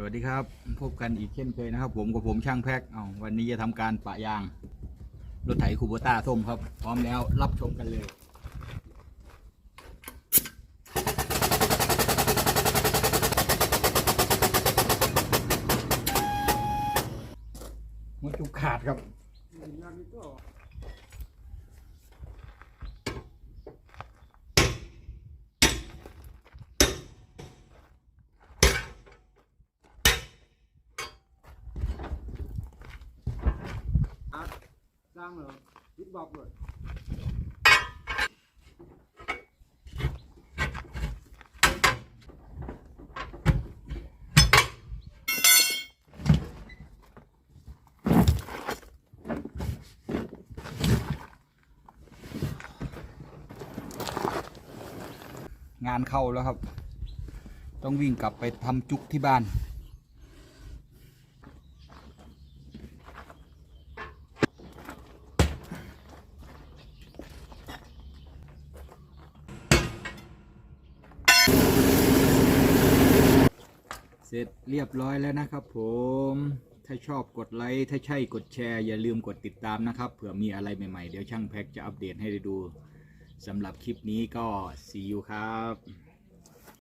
สวัสดีครับ พบกันอีกเช่นเคยนะครับ ผมกับผมช่างแพ็กเอาวันนี้จะทำการปะยาง รถไถคูโบต้าส้มครับ พร้อมแล้วรับชมกันเลยมันจุกขาดครับ สร้างเหรอยิดบอกเลยงานเข้าแล้วครับ ต้องวิ่งกลับไปทำจุกที่บ้าน เสร็จเรียบร้อยแล้วนะครับผม ถ้าชอบกดไลค์ ถ้าใช่กดแชร์ อย่าลืมกดติดตามนะครับ เผื่อมีอะไรใหม่ๆ เดี๋ยวช่างแพ็กจะอัปเดตให้ได้ดูสำหรับคลิปนี้ก็ see you ครับ